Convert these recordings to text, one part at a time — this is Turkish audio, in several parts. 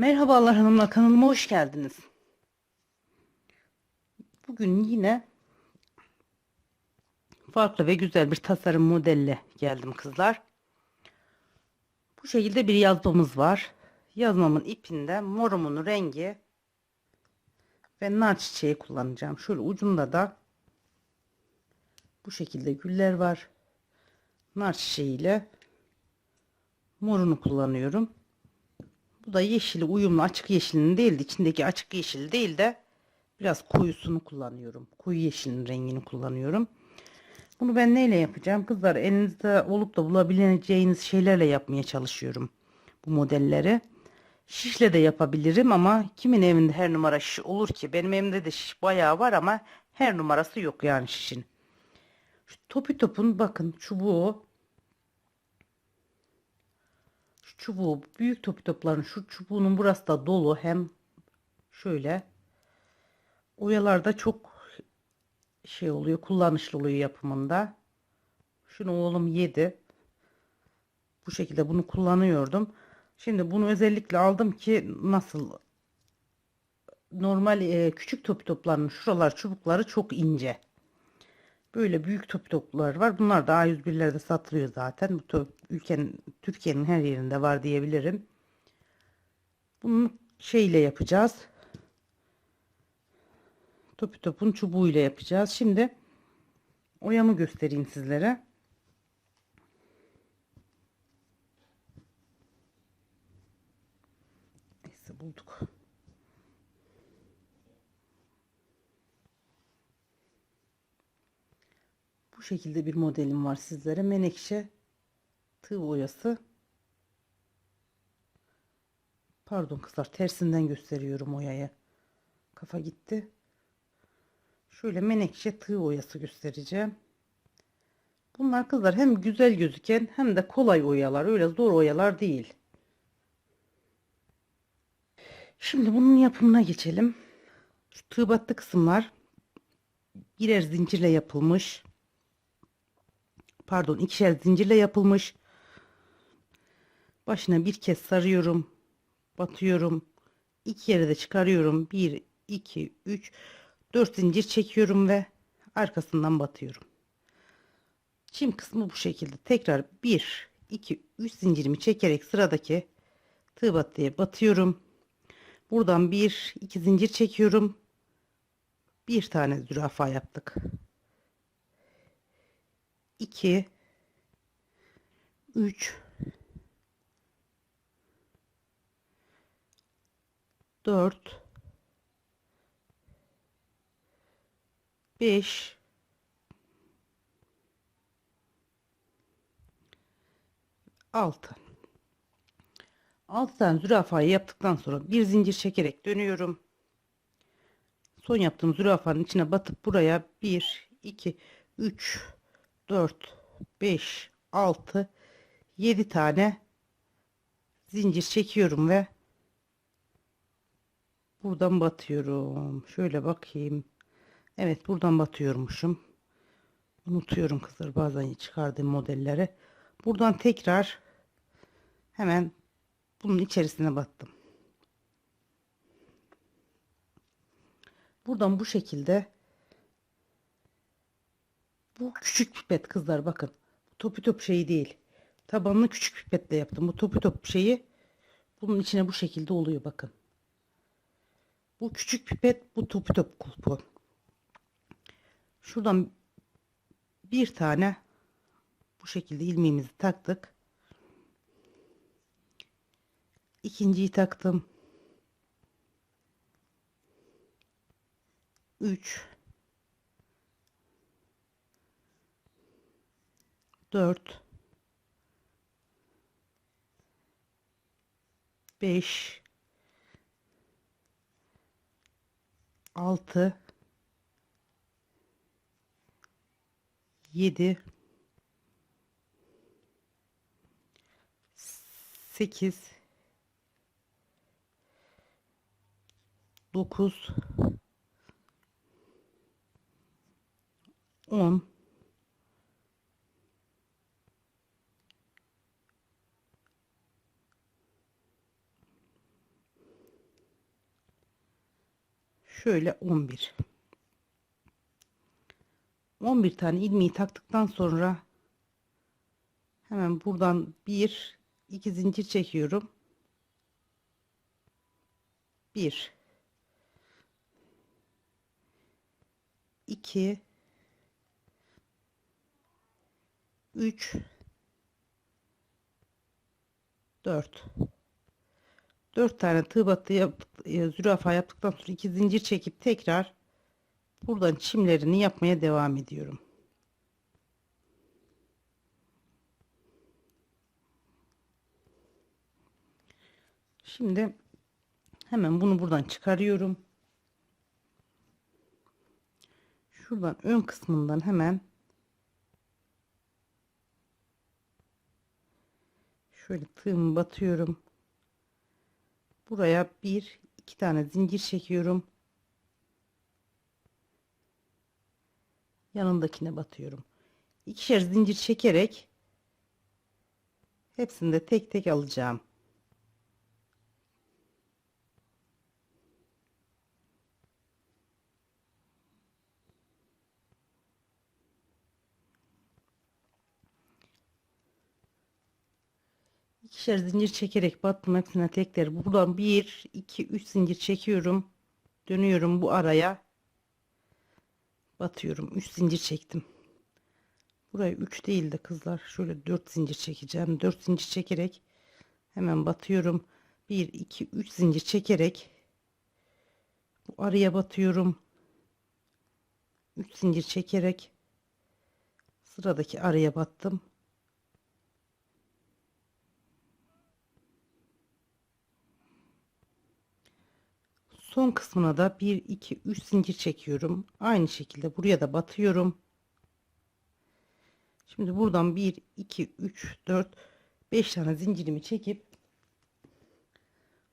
Merhabalar hanımlar kanalıma hoş geldiniz. Bugün yine farklı ve güzel bir tasarım modelle geldim kızlar. Bu şekilde bir yazmamız var. Yazmamın ipinde morumun rengi ve nar çiçeği kullanacağım. Şöyle ucunda da bu şekilde güller var. Nar çiçeğiyle morunu kullanıyorum. Bu da yeşili uyumlu açık yeşilinin değil de içindeki açık yeşil değil de biraz koyusunu kullanıyorum. Koyu yeşilin rengini kullanıyorum. Bunu ben neyle yapacağım? Kızlar elinizde olup da bulabileceğiniz şeylerle yapmaya çalışıyorum bu modelleri. Şişle de yapabilirim ama kimin evinde her numara şiş olur ki? Benim evimde de şiş bayağı var ama her numarası yok yani şişin. Şu topi topun bakın çubuğu şu çubuğu büyük topi topların şu çubuğunun burası da dolu. Hem şöyle oyalarda çok şey oluyor kullanışlı oluyor yapımında. Şunu oğlum yedi. Bu şekilde bunu kullanıyordum. Şimdi bunu özellikle aldım ki nasıl? Normal e, küçük topi topların şuralar çubukları çok ince Böyle büyük top toplar var. Bunlar da A101'lerde satılıyor zaten. Bu top, ülkenin Türkiye'nin her yerinde var diyebilirim. Bunu şeyle yapacağız. Topu topun çubuğuyla yapacağız. Şimdi oyamı göstereyim sizlere. Neyse bulduk. Bu şekilde bir modelim var sizlere. Menekşe tığ oyası. Pardon kızlar tersinden gösteriyorum oyayı. Kafa gitti. Şöyle menekşe tığ oyası göstereceğim. Bunlar kızlar hem güzel gözüken hem de kolay oyalar. Öyle zor oyalar değil. Şimdi bunun yapımına geçelim. Şu tığ battı kısımlar birer zincirle yapılmış pardon ikişer zincirle yapılmış. Başına bir kez sarıyorum. Batıyorum. iki yere de çıkarıyorum. 1 2 3 4 zincir çekiyorum ve arkasından batıyorum. Çim kısmı bu şekilde. Tekrar 1 2 3 zincirimi çekerek sıradaki tığ battıya batıyorum. Buradan bir iki zincir çekiyorum. Bir tane zürafa yaptık. 2 3 4 5 6 6 tane zürafayı yaptıktan sonra bir zincir çekerek dönüyorum. Son yaptığım zürafanın içine batıp buraya 1 2 3 4 5 6 7 tane zincir çekiyorum ve buradan batıyorum. Şöyle bakayım. Evet buradan batıyormuşum. Unutuyorum kızlar bazen çıkardığım modelleri. Buradan tekrar hemen bunun içerisine battım. Buradan bu şekilde bu küçük pipet kızlar bakın. Topu top şeyi değil. Tabanını küçük pipetle yaptım. Bu topu top şeyi bunun içine bu şekilde oluyor bakın. Bu küçük pipet bu topu top kulpu. Şuradan bir tane bu şekilde ilmeğimizi taktık. İkinciyi taktım. 3 4 5 6 7 8 9 10 şöyle 11 11 tane ilmeği taktıktan sonra hemen buradan bir iki zincir çekiyorum. 1 2 3 4 4 tane tığ battı yap, e, zürafa yaptıktan sonra iki zincir çekip tekrar buradan çimlerini yapmaya devam ediyorum. Şimdi hemen bunu buradan çıkarıyorum. Şuradan ön kısmından hemen şöyle tığımı batıyorum. Buraya bir iki tane zincir çekiyorum. Yanındakine batıyorum. İkişer zincir çekerek hepsini de tek tek alacağım. İkişer zincir çekerek battım hepsine tekrar. Buradan 1, 2, 3 zincir çekiyorum. Dönüyorum bu araya. Batıyorum. 3 zincir çektim. Buraya 3 değil de kızlar şöyle 4 zincir çekeceğim. 4 zincir çekerek hemen batıyorum. 1, 2, 3 zincir çekerek bu araya batıyorum. 3 zincir çekerek sıradaki araya battım. Son kısmına da 1 2 3 zincir çekiyorum. Aynı şekilde buraya da batıyorum. Şimdi buradan 1 2 3 4 5 tane zincirimi çekip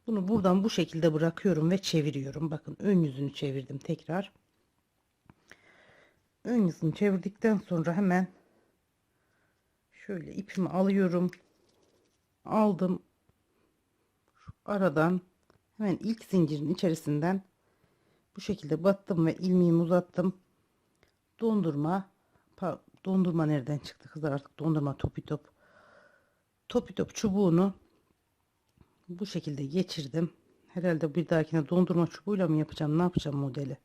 bunu buradan bu şekilde bırakıyorum ve çeviriyorum. Bakın ön yüzünü çevirdim tekrar. Ön yüzünü çevirdikten sonra hemen şöyle ipimi alıyorum. Aldım. Şu aradan Hemen ilk zincirin içerisinden bu şekilde battım ve ilmeğimi uzattım. Dondurma dondurma nereden çıktı kızlar artık dondurma topi top topi top çubuğunu bu şekilde geçirdim. Herhalde bir dahakine dondurma çubuğuyla mı yapacağım ne yapacağım modeli.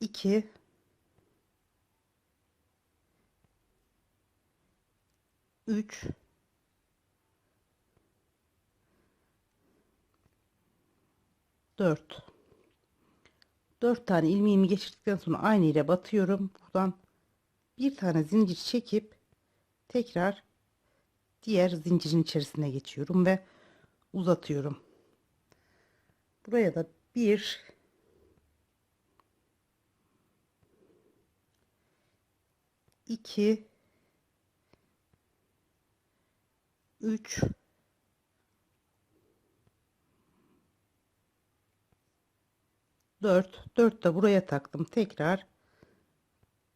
2 3 4 4 tane ilmeğimi geçirdikten sonra aynı yere batıyorum. Buradan bir tane zincir çekip tekrar diğer zincirin içerisine geçiyorum ve uzatıyorum. Buraya da bir iki üç 4 4 de buraya taktım. Tekrar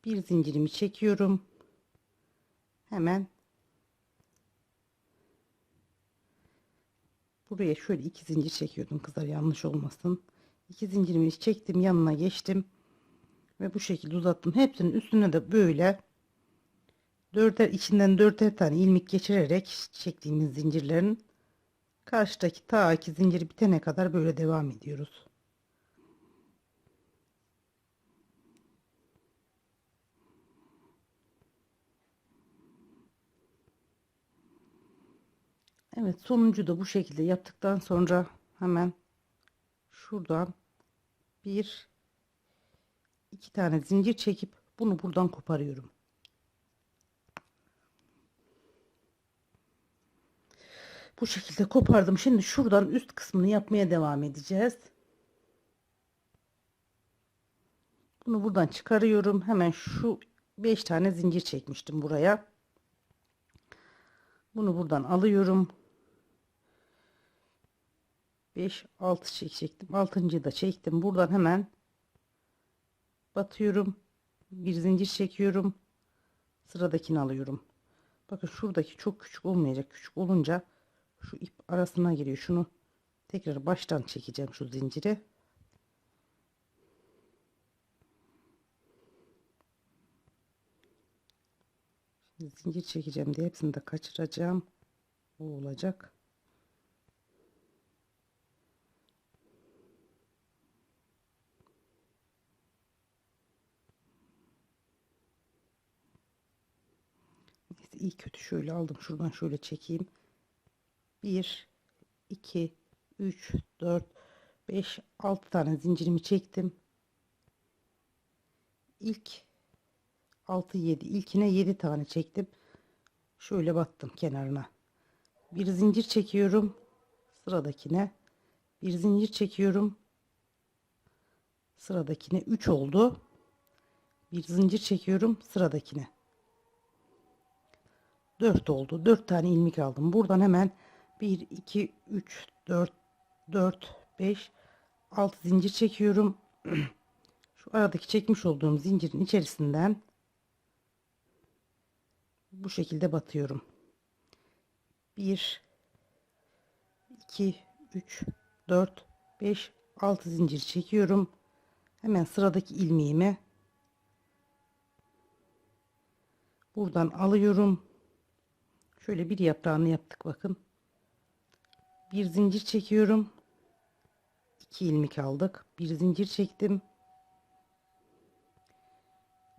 bir zincirimi çekiyorum. Hemen buraya şöyle iki zincir çekiyordum kızlar yanlış olmasın. İki zincirimi çektim yanına geçtim ve bu şekilde uzattım. Hepsinin üstüne de böyle dörder içinden dörder tane ilmek geçirerek çektiğimiz zincirlerin karşıdaki ta iki zinciri bitene kadar böyle devam ediyoruz Evet sonuncu da bu şekilde yaptıktan sonra hemen şuradan bir iki tane zincir çekip bunu buradan koparıyorum. Bu şekilde kopardım. Şimdi şuradan üst kısmını yapmaya devam edeceğiz. Bunu buradan çıkarıyorum. Hemen şu 5 tane zincir çekmiştim buraya. Bunu buradan alıyorum. 5 6 çekecektim 6. da çektim buradan hemen batıyorum bir zincir çekiyorum sıradakini alıyorum bakın şuradaki çok küçük olmayacak küçük olunca şu ip arasına giriyor şunu Tekrar baştan çekeceğim şu zinciri. Şimdi zincir çekeceğim diye hepsini de kaçıracağım. O olacak. Neyse iyi kötü şöyle aldım. Şuradan şöyle çekeyim. 1 2 3 4 5 6 tane zincirimi çektim. İlk 6 7 ilkine 7 tane çektim. Şöyle battım kenarına. Bir zincir çekiyorum. Sıradakine bir zincir çekiyorum. Sıradakine 3 oldu. Bir zincir çekiyorum sıradakine. 4 oldu. 4 tane ilmek aldım. Buradan hemen 1 2 3 4 4 5 6 zincir çekiyorum. Şu aradaki çekmiş olduğum zincirin içerisinden bu şekilde batıyorum. 1 2 3 4 5 6 zincir çekiyorum. Hemen sıradaki ilmeğimi buradan alıyorum. Şöyle bir yaprağını yaptık bakın. Bir zincir çekiyorum. 2 ilmek aldık. Bir zincir çektim.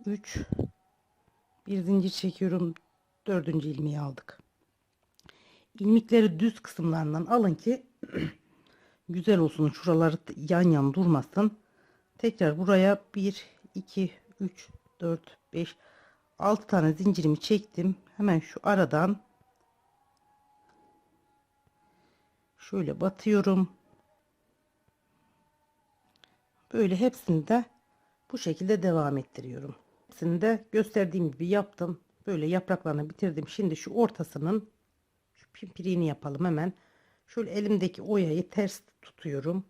3 bir zincir çekiyorum. Dördüncü ilmeği aldık. İlmekleri düz kısımlarından alın ki güzel olsun. Şuraları yan yan durmasın. Tekrar buraya 1 2 3 4 5 6 tane zincirimi çektim. Hemen şu aradan şöyle batıyorum. Böyle hepsini de bu şekilde devam ettiriyorum. Hepsini de gösterdiğim gibi yaptım. Böyle yapraklarını bitirdim. Şimdi şu ortasının şu pimpiriğini yapalım hemen. Şöyle elimdeki oyayı ters tutuyorum.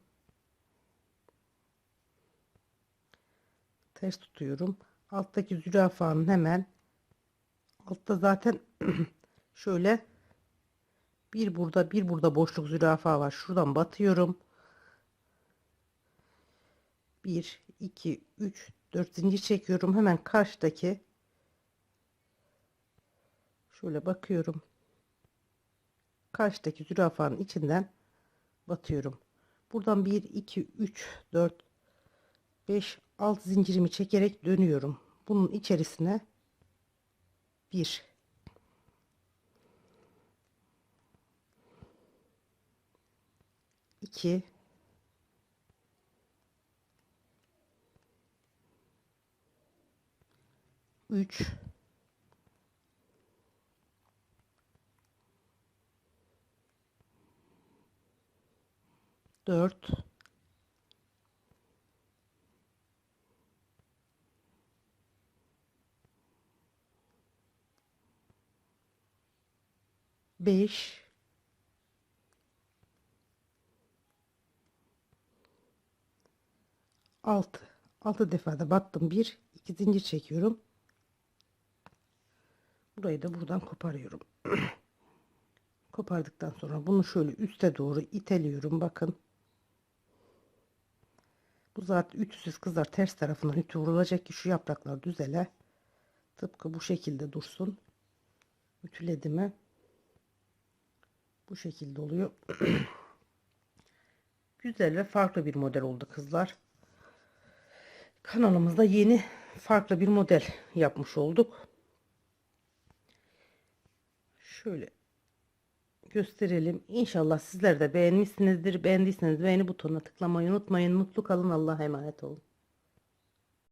Ters tutuyorum. Alttaki zürafanın hemen altta zaten şöyle bir burada bir burada boşluk zürafa var. Şuradan batıyorum. 1 2 3 4 zincir çekiyorum. Hemen karşıdaki şöyle bakıyorum. Karşıdaki zürafanın içinden batıyorum. Buradan 1 2 3 4 5 6 zincirimi çekerek dönüyorum. Bunun içerisine 1 2 3 4 5 6 6 defada battım 1 2 zincir çekiyorum Burayı da buradan koparıyorum. Kopardıktan sonra bunu şöyle üste doğru iteliyorum. Bakın. Bu zaten ütüsüz kızlar ters tarafından ütü vurulacak ki şu yapraklar düzele. Tıpkı bu şekilde dursun. Ütüledi mi? Bu şekilde oluyor. Güzel ve farklı bir model oldu kızlar. Kanalımızda yeni farklı bir model yapmış olduk. Şöyle gösterelim. İnşallah sizler de beğenmişsinizdir. Beğendiyseniz beğeni butonuna tıklamayı unutmayın. Mutlu kalın. Allah'a emanet olun.